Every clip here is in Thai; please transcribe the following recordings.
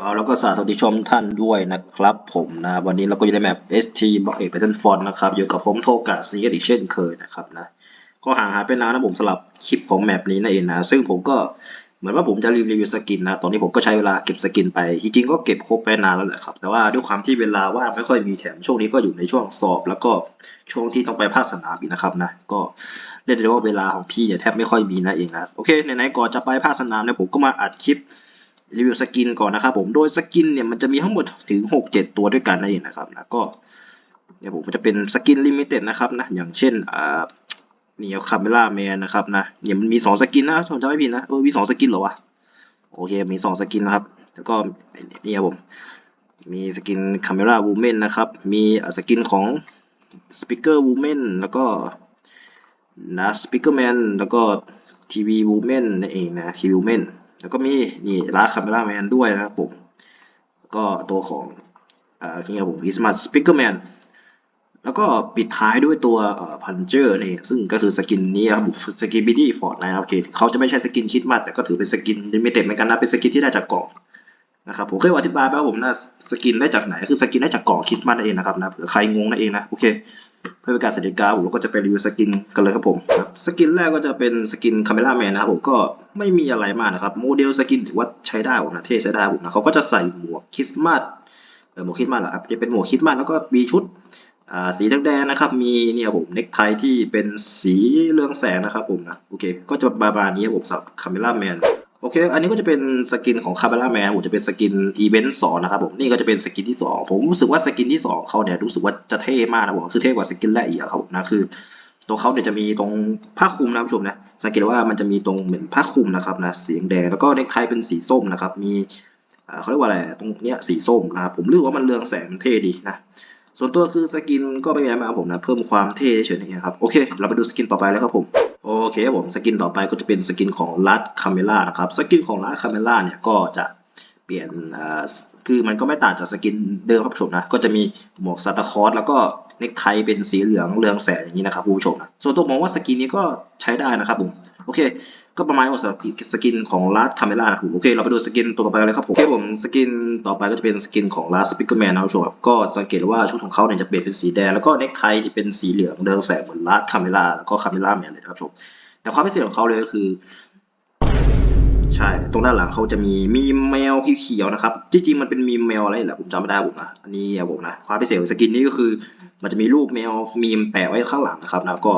เอาแล้วก็สวัสดีชมท่านด้วยนะครับผมนะวันนี้เราก็อยู่ในแมป ST บอกเอก Pattern Font นะครับอยู่กับผมโทกะซีอีกเช่นเคยนะครับนะก็ห่างหายไปนานนะผมสำหรับคลิปของแมปนี้นั่นเองนะซึ่งผมก็เหมือนว่าผมจะรีวิวสกินนะตอนนี้ผมก็ใช้เวลาเก็บสกินไปจริงๆก็เก็บครบไปนานแล้วแหละครับแต่ว่าด้วยความที่เวลาว่างไม่ค่อยมีแถมช่วงนี้ก็อยู่ในช่วงสอบ แล้วก็ช่วงที่ต้องไปภาคสนามอีกนะครับนะก็เรียกได้ว่าเวลาของพี่เนี่ยแทบไม่ค่อยมีนะเองนะโอเคไหนๆก่อนจะไปภาคสนามเนี่ยผมก็มาอัดคลิป รีวิวสกินก่อนนะครับผมโดยสกินเนี่ยมันจะมีทั้งหมดถึง 6 7 ตัวด้วยกันนั่นเองนะครับนะก็เนี่ยผมมันจะเป็นสกินลิมิเต็ดนะครับนะอย่างเช่นอ่านี่คาเมล่าแมนนะครับนะเนี่ยมันมี2สกินนะผมจำไม่ผิดนะเออมี2สกินเหรอวะโอเคมี2สกินนะครับ แล้วก็นี่ครับผมมีสกินคาเมล่าวูแมนนะครับมีสกินของสปิเกอร์วูแมนแล้วก็นะสปิเกอร์แมนแล้วก็ทีวีวูแมนนั่นเองนะทีวีวูแมน แล้วก็มีนี่ลาคาเมล่าแมนด้วยนะครับผม ก็ตัวของอ่านี่ครับผมอิสมาสปิเกอร์แมนแล้วก็ปิดท้ายด้วยตัวเอ่อพันเจอร์นี่ซึ่งก็คือสกินนี้ครับผมสกินบิดี้ฟอร์ดนะครับโอเคเขาจะไม่ใช่สกินคิดมาสแต่ก็ถือเป็นสกินลิมิเต็ดเหมือนกันนะเป็นสกินที่ได้จากกล่อง นะครับผมเคยอธิบายไปว่าผมนะสกินได้จากไหนคือสกินได้จากกล่อคริสต์มาสนั่นเองนะครับนะเผื่อใครงงนั่นเองนะโอเคเพื่อเป็นการสัญญาผมก็จะไปรีวิวสกินกันเลยครับผมสกินแรกก็จะเป็นสกินคาเมล่าแมนนะครับผมก็ไม่มีอะไรมากนะครับโมเดลสกินถือว่าใช้ได้ผมนะเท่ใช้ได้ผมนะเขาก็จะใส่หมวกคริสต์มาสเออหมวกคริสต์มาสเหรอครับจะเป็นหมวกคริสต์มาสแล้วก็มีชุดสีแดงๆนะครับ มีเนี่ยผมเนคไทที่เป็นสีเรืองแสงนะครับผมนะโอเค ก็จะประมาณนี้ผมสำหรับคาเมล่าแมน โอเค อันนี้ก็จะเป็นสกินของคาร์เบล่าแมนผมจะเป็นสกินอีเวนต์สองนะครับผมนี่ก็จะเป็นสกินที่สองผมรู้สึกว่าสกินที่สองเขาเนี่ยรู้สึกว่าจะเท่มากนะผมคือเท่กว่าสกินแรกอีกครับนะคือตัวเขาเนี่ยจะมีตรงผ้าคลุมนะผู้ชมนะสังเกตว่ามันจะมีตรงเหมือนผ้าคลุมนะครับนะสีแดงแล้วก็เนคไทเป็นสีส้มนะครับ มีอ่าเขาเรียกว่าอะไรตรงเนี้ยสีส้มนะครับผมรู้สึกว่ามันเรืองแสงเท่ดีนะส่วนตัวคือสกินก็ไม่มีอะไรมาผมนะเพิ่มความเท่เฉยๆนะครับโอเค เราไปดูสกินต่อไปเลยครับผม โอเคผมสกินต่อไปก็จะเป็นสกินของลัดคาเมล่านะครับสกินของลัดคาเมล่าเนี่ยก็จะเปลี่ยนคือมันก็ไม่ต่างจากสกินเดิมครับผู้ชมนะก็จะมีหมวกซาตาคอสแล้วก็เนคไทเป็นสีเหลืองเรืองแสงอย่างนี้นะครับผู้ชมนะส่วนตัวมองว่าสกินนี้ก็ใช้ได้นะครับผม โอเค ก็ประมาณนี้สำหรับสกินของลัดคาเมล่านะครับผมโอเค เราไปดูสกินตัวต่อไปกันเลยครับผมโอเคผมสกินต่อไปก็จะเป็นสกินของลัดสปิกเกอร์แมนนะครับผู้ชมครับก็สังเกตว่าชุดของเขาเนี่ยจะเปลี่ยนเป็นสีแดงแล้วก็เนคไทที่เป็นสีเหลืองเรืองแสงเหมือนลัดคาเมล่าแล้วก็คาเมล่าแมนเลยนะครับผู้ชมแต่ความพิเศษของเขาเลยก็คือใช่ ตรงด้านหลังเขาจะมีมีแมวเขียวๆนะครับ จริงๆ มันเป็นมีแมวอะไรแหละผมจำไม่ได้ผมนะ อันนี้ผมนะ ความพิเศษของสกินนี้ก็คือ มันจะมีรูปแมวมีมแปะไว้ข้างหลังนะครับนะก็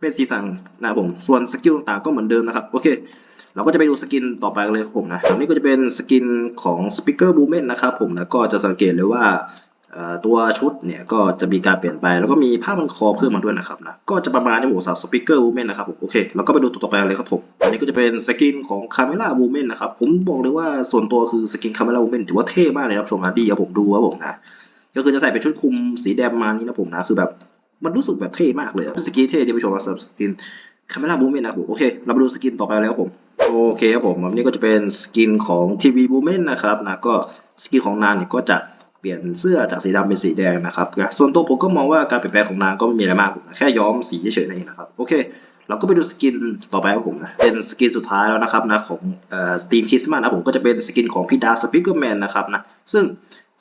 เป็นสีสันนะครับผม ส่วนสกิลต่างๆก็เหมือนเดิมนะครับ โอเค เราก็จะไปดูสกินต่อไปกันเลยครับผมนะอันนี้ก็จะเป็นสกินของ Speaker b o o m e n นะครับผมนะก็จะสังเกตเลยว่าตัวชุดเนี่ยก็จะมีการเปลี่ยนไป แล้วก็มีผ้ามันคอเพิ่มมาด้วยนะครับนะก็จะประมาณในหมู่สาวสปิเกอร์วูแมนนะครับผมโอเคเราก็ไปดูตัวต่อไปเลยครับผมอันนี้ก็จะเป็นสกินของคาเมล่าวูแมนนะครับผมบอกเลยว่าส่วนตัวคือสกินคาเมล่าวูแมนถือว่าเท่มากเลยครับชมนะดีครับผมดูครับผมนะก็คือจะใส่เป็นชุดคลุมสีแดงมานี้นะผมนะคือแบบ มันรู้สึกแบบเท่มากเลยสกินเท่ที่ผู้ชมนะสำหรับสกินคาเมล่าวูแมนนะครับผมโอเค เรามาดูสกินต่อไปเลยครับผม โอเคครับผมอันนี้ก็จะเป็นสกินของทีวีวูแมนนะครับนะก็สกินของนางเนี่ยก็จะเปลี่ยนเสื้อจากสีดำเป็นสีแดงนะครับนะส่วนตัวผมก็มองว่าการเปลี่ยนแปลงของนางก็ไม่มีอะไรมากผมนะแค่ย้อมสีเฉยๆนั่นเองนะครับ โอเค เราก็ไปดูสกินต่อไปครับผมนะ เป็นสกินสุดท้ายแล้วนะครับนะของเอ่อทีมคริสต์มาสนะผมก็จะเป็นสกินของพี่ดาร์สปิเกอร์แมนนะครับนะ ซึ่ง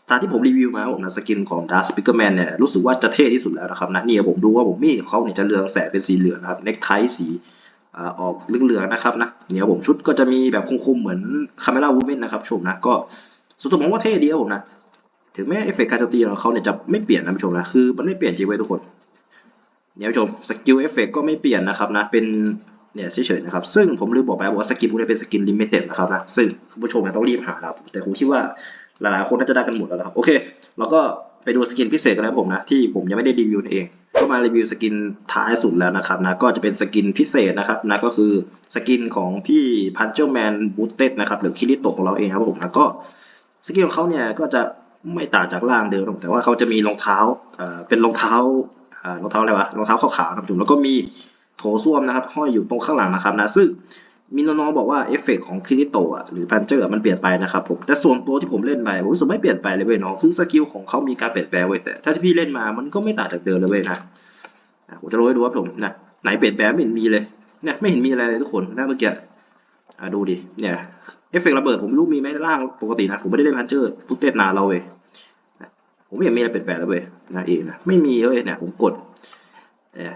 ตาที่ผมรีวิวมาผมนะสกินของดาร์สปิเกอร์แมนเนี่ยรู้สึกว่าจะเท่ที่สุดแล้วนะครับนะนี่ผมดูว่าผมมีดเขาเนี่ยจะเรืองแสงเป็นสีเหลืองนะครับเนคไทสีออกเหลืองๆนะครับนะเนี่ยผมชุดก็จะมีแบบคุมๆเหมือนคาเมล่าวูแมนนะครับชมนะก็ส่วนตัวผมว่าเท่ดีครับผมนะถึงแม้เอฟเฟกต์การโจมตีของเขาเนี่ยจะไม่เปลี่ยนนะผู้ชมนะคือมันไม่เปลี่ยนจริงไว้ยทุกคนเนี่ยผู้ชมสกิลเอฟเฟกต์ก็ไม่เปลี่ยนนะครับนะเป็นเนี่ยเฉยๆนะครับซึ่งผมลืมบอกไปว่าสกินพวกนี้เป็นสกินลิมิเต็ดนะครับนะซึ่งผู้ชมต้องรีบหานะครับแต่ผมคิดว่า หลายๆคนน่าจะได้กันหมดแล้วนะครับ โอเคเราก็ไปดูสกินพิเศษกันแล้วผมนะ ที่ผมยังไม่ได้รีวิวเอง ก็มารีวิวสกินท้ายสุดแล้วนะครับนะ ก็จะเป็นสกินพิเศษนะครับนะ ก็คือสกินของพี่พันเจอร์แมนบูตเต็ดนะครับ หรือคิริโตะของเราเองครับผมนะก็สกิลของเขาเนี่ยก็จะไม่ต่างจากร่างเดิมแต่ว่าเขาจะมีรองเท้าเอ่อเป็นรองเท้าอ่อรองเท้าอะไรวะรองเท้าขาวๆนะครับผมแล้วก็มีโถส้วมนะครับห้อยอยู่ตรงข้างหลังนะครับนะซึ่ง มีน้องๆบอกว่าเอฟเฟกต์ของคิริโตะหรือพันเจอร์มันเปลี่ยนไปนะครับผมแต่ส่วนตัวที่ผมเล่นไปผมรู้สึกไม่เปลี่ยนไปเลยเว้ยน้องคือสกิลของเขามีการเปลี่ยนแปลงเว้ยแต่ถ้าที่พี่เล่นมามันก็ไม่ต่างจากเดิมเลยเว้ยนะผมจะรู้ให้ดูว่าผมนะไหนเปลี่ยนแปลงไม่เห็นมีเลยเนี่ยไม่เห็นมีอะไรเลยทุกคนนะเมื่อกี้อะดูดิเนี่ยเอฟเฟกต์ระเบิดผมไม่รู้มีไหมล่างปกตินะผมไม่ได้เล่นพันเจอร์พุตเต้นนานเราเว้ยผมไม่เห็นมีอะไรเปลี่ยนแปลงเลยเว้ยนะเองนะไม่มีเว้ยเนี่ยผมกดเออ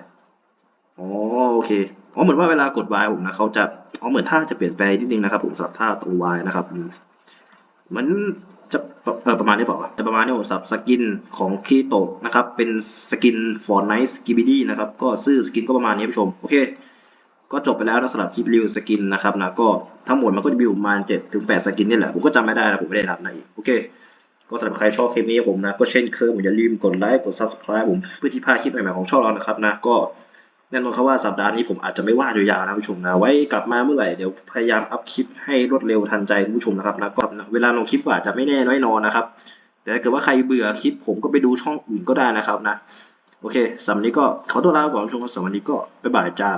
อ๋อโอเค อ๋อเหมือนว่าเวลากด Y ผมนะเขาจะอ๋อเหมือนท่าจะเปลี่ยนแปลงนิดนึงนะครับ ผมสำหรับท่าตรง Y นะครับมเหมือนจะเออประมาณนี้เปล่าจะประมาณนี้ผมสับสกินของคีโตะนะครับ เป็นสกิน for nice g i b i d y นะครับ ก็ซื้อสกินก็ประมาณนี้ผู้ชม โอเค ก็จบไปแล้วนะสำหรับคลิปรีวิวสกินนะครับนะก็ทั้งหมดมันก็จะมีประมาณ7ถึง8สกินนี่แหละ ผมก็จำไม่ได้นะผมไม่ได้นับนะอีก โอเค ก็สำหรับใครชอบคลิปนี้ผมนะ ก็เช่นเคยผมอย่าลืมกดไลค์กด subscribe ผมเพื่อที่พลาดคลิปใหม่ๆของช่องเรานะครับนะก็ แน่นอนครับว่าสัปดาห์นี้ผมอาจจะไม่ว่ายาวๆนะผู้ชมนะ ไว้กลับมาเมื่อไหร่เดี๋ยวพยายามอัพคลิปให้รวดเร็วทันใจคุณผู้ชมนะครับนะก็เวลาลงคลิปก็อาจจะไม่แน่น้อยนอนนะครับ แต่ถ้าเกิดว่าใครเบื่อคลิปผมก็ไปดูช่องอื่นก็ได้นะครับนะ โอเคสำหรับวันนี้ก็ขอตัวลาไปก่อนผู้ชมสำหรับวันนี้ก็บ๊ายบายจ้า